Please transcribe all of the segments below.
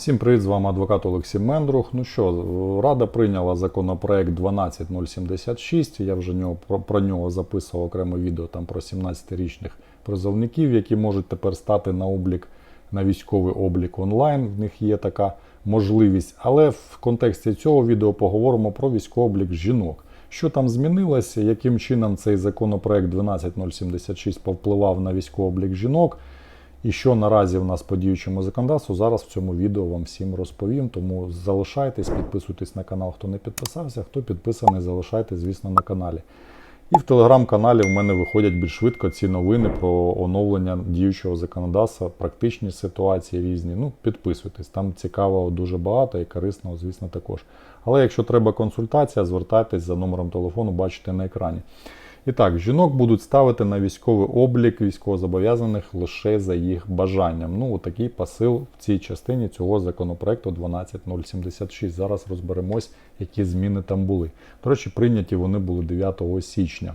Всім привіт, з вами адвокат Олексій Мендрух. Ну що, Рада прийняла законопроект 12076. Я вже нього, про, про нього записував окреме відео там про 17-річних призовників, які можуть тепер стати на облік на військовий облік онлайн. В них є така можливість. Але в контексті цього відео поговоримо про військовий облік жінок. Що там змінилося, яким чином цей законопроект 12076 повпливав на військовий облік жінок? І що наразі в нас по діючому законодавству, зараз в цьому відео вам всім розповім. Тому залишайтесь, підписуйтесь на канал, хто не підписався, хто підписаний, залишайтесь, звісно, на каналі. І в телеграм-каналі в мене виходять більш швидко ці новини про оновлення діючого законодавства, практичні ситуації різні. Ну, підписуйтесь, там цікавого дуже багато і корисного, звісно, також. Але якщо треба консультація, звертайтесь за номером телефону, бачите на екрані. І так, жінок будуть ставити на військовий облік військовозобов'язаних лише за їх бажанням. Ну, такий посил в цій частині цього законопроекту 12076. Зараз розберемось, які зміни там були. До речі, прийняті вони були 9 січня.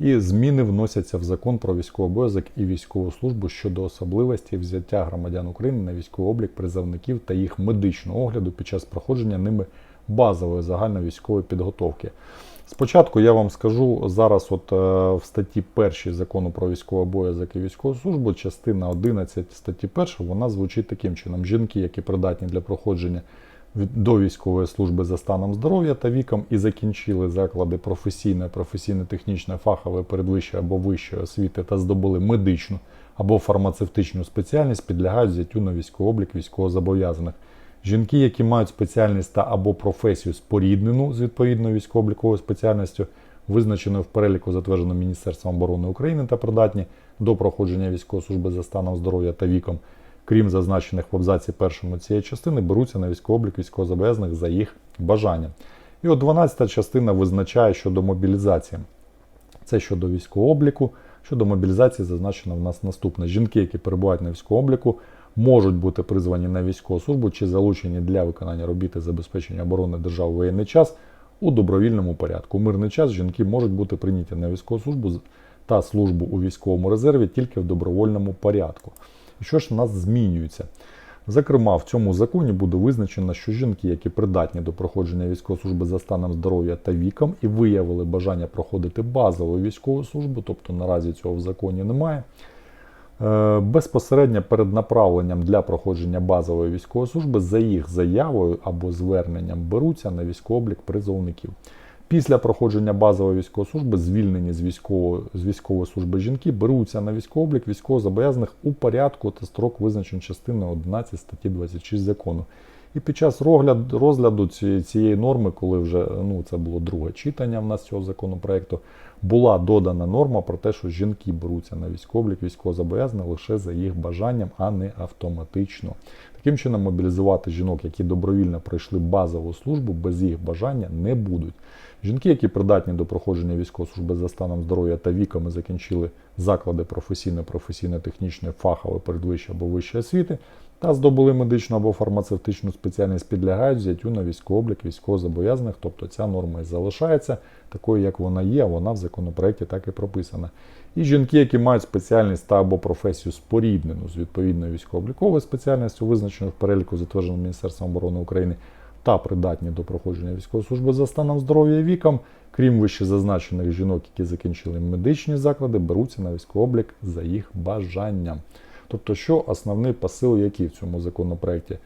І зміни вносяться в закон про військовий обов'язок і військову службу щодо особливостей взяття громадян України на військовий облік призовників та їх медичного огляду під час проходження ними базової загальновійськової підготовки. Спочатку я вам скажу зараз, от е, в статті 1 закону про військовий обов'язок і військову службу, частина 11 статті 1, вона звучить таким чином: жінки, які придатні для проходження до військової служби за станом здоров'я та віком і закінчили заклади професійної, професійно-технічної, фахової передвищої або вищої освіти та здобули медичну або фармацевтичну спеціальність, підлягають взяттю на військовий облік військовозобов'язаних. Жінки, які мають спеціальність та або професію споріднену з відповідною військово-обліковою спеціальністю, визначеною в переліку, затвердженому Міністерством оборони України та придатні до проходження військової служби за станом здоров'я та віком, крім зазначених в абзаці першому цієї частини, беруться на військовий облік військовозобов'язаних за їх бажанням. І от 12 частина визначає щодо мобілізації. Це щодо військового обліку. Щодо мобілізації зазначено в нас наступне: жінки, які перебувають на військовому обліку, можуть бути призвані на військову службу чи залучені для виконання робіт забезпечення оборони держави в воєнний час у добровільному порядку. У мирний час жінки можуть бути прийняті на військову службу та службу у військовому резерві тільки в добровольному порядку. Що ж у нас змінюється? Зокрема, в цьому законі буде визначено, що жінки, які придатні до проходження військової служби за станом здоров'я та віком і виявили бажання проходити базову військову службу, тобто наразі цього в законі немає, безпосередньо перед направленням для проходження базової військової служби за їх заявою або зверненням беруться на військовий облік призовників. Після проходження базової військової служби звільнені з військової, з військової служби жінки беруться на військовий облік військовозобов'язаних у порядку та строк визначений частиною 11 статті 26 закону. І під час розгляд, розгляду ці- цієї норми, коли вже ну, це було друге читання в нас цього законопроекту, була додана норма про те, що жінки беруться на військовий облік військовозобов'язаних лише за їх бажанням, а не автоматично. Таким чином, мобілізувати жінок, які добровільно пройшли базову службу, без їх бажання не будуть. Жінки, які придатні до проходження військової служби за станом здоров'я та віком і закінчили заклади професійно, професійно-технічної, фахової, передвищої або вищої освіти та здобули медичну або фармацевтичну спеціальність, підлягають взяттю на військовий облік військовозобов'язаних. Тобто ця норма і залишається такою, як вона є, а вона в законопроекті так і прописана. І жінки, які мають спеціальність та або професію споріднену з відповідною військово-обліковою спеціальністю, визначеною в переліку, затвердженому Міністерством оборони України, та придатні до проходження військової служби за станом здоров'я і віком, крім вище зазначених жінок, які закінчили медичні заклади, беруться на військовий облік за їх бажанням. Тобто, що основний посил, який в цьому законопроекті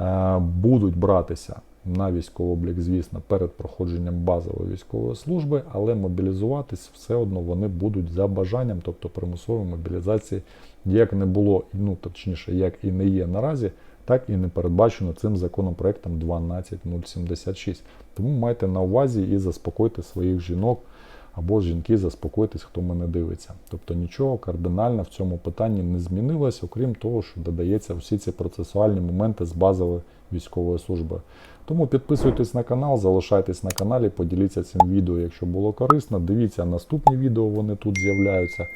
Е, будуть братися на військовий облік, звісно, перед проходженням базової військової служби, але мобілізуватись все одно вони будуть за бажанням, тобто примусової мобілізації, як не було, ну точніше, як і не є наразі, так і не передбачено цим законопроектом 12076. Тому майте на увазі і заспокойте своїх жінок. Або жінки заспокойтесь, хто мене дивиться. Тобто нічого кардинально в цьому питанні не змінилось, окрім того, що додається всі ці процесуальні моменти з базової військової служби. Тому підписуйтесь на канал, залишайтесь на каналі, поділіться цим відео, якщо було корисно. Дивіться наступні відео, вони тут з'являються.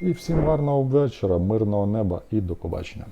І всім гарного вечора, мирного неба і до побачення.